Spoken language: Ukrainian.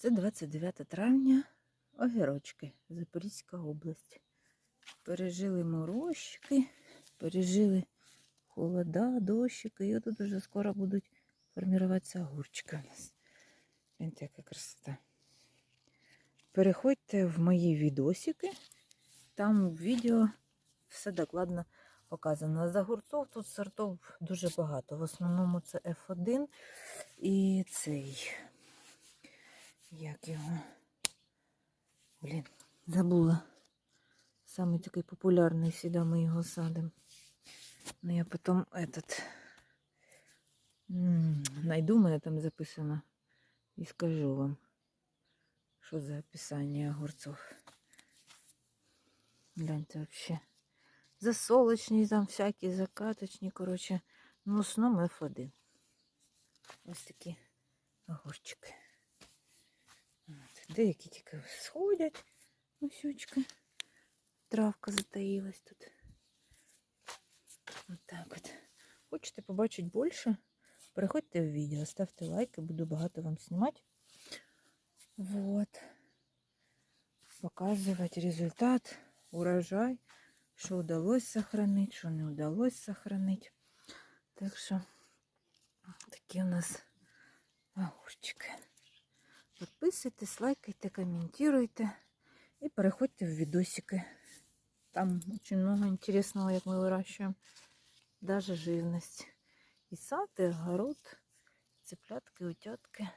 Це 29 травня, огірочки, Запорізька область. Пережили морозчики, пережили холода, дощики, і тут уже скоро будуть формуватися огурчики у нас. Гляньте, яка красота. Переходьте в мої відосики, там в відео все докладно показано. З огурців тут сортів дуже багато. В основному це F1 і цей. Як його? Блін, забула. Самый такой популярный всегда мы его садим. Но я потом этот м, найду, у мене там записано. І скажу вам, що за описание огурцов. Гляньте вообще. Засолочні там всякі, закаточні, короче. Ну, в основному F1. Ось такі огурчики. Деякі тільки сходять. Усючка. Травка затаїлась тут. От так от. Хочете побачити більше? Переходьте в відео, ставте лайки, буду багато вам знімати. Вот. Показувати результат, урожай, що вдалося сохранити, що не вдалося сохранити. Так що такі у нас огурчики. Підписуйтесь, лайкайте, коментуйте і переходьте в відосики. Там очень много интересного, як ми вирощуємо. Даже живность. І сад, і огород, цыплятки, утятки.